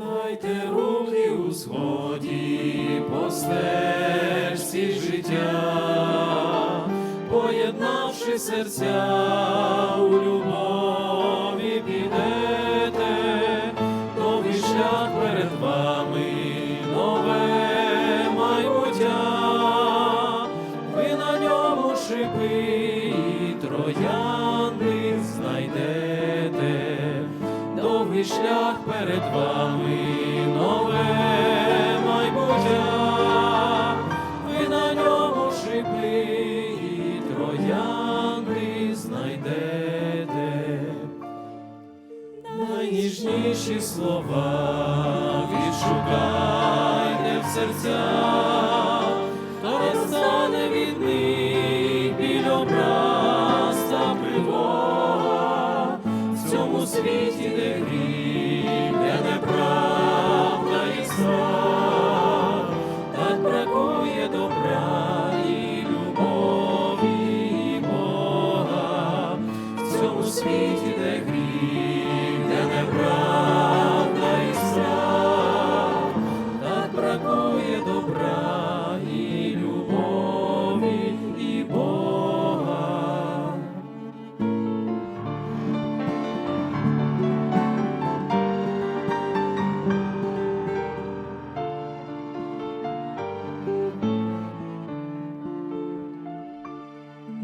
Дайте руки у по стежці життя, поєднавши серця у любові підете, новий шлях перед вами, нове майбуття, ви на ньому шипи і троянди довгий шлях перед вами, нове майбуття, ви на ньому шипи і троянди знайдете. Найніжніші слова відшукайте в серцях, цьому світі, де гріх, де неправда і страх, так бракує добра і любові і Бога. В цьому світі, де гріх,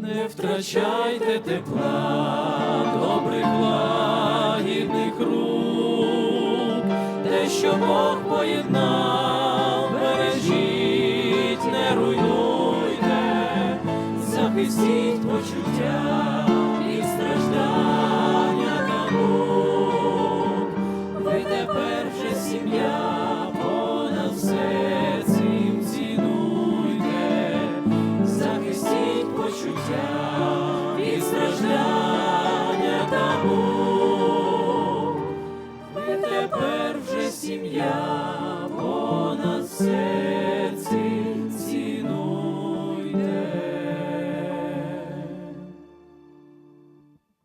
Не втрачайте тепла, добрих лагідних рук, те, що Бог поєднав, бережіть, не руйнуйте, захистіть почуття почуття і страждання та мук. Ви тепер вже сім'я,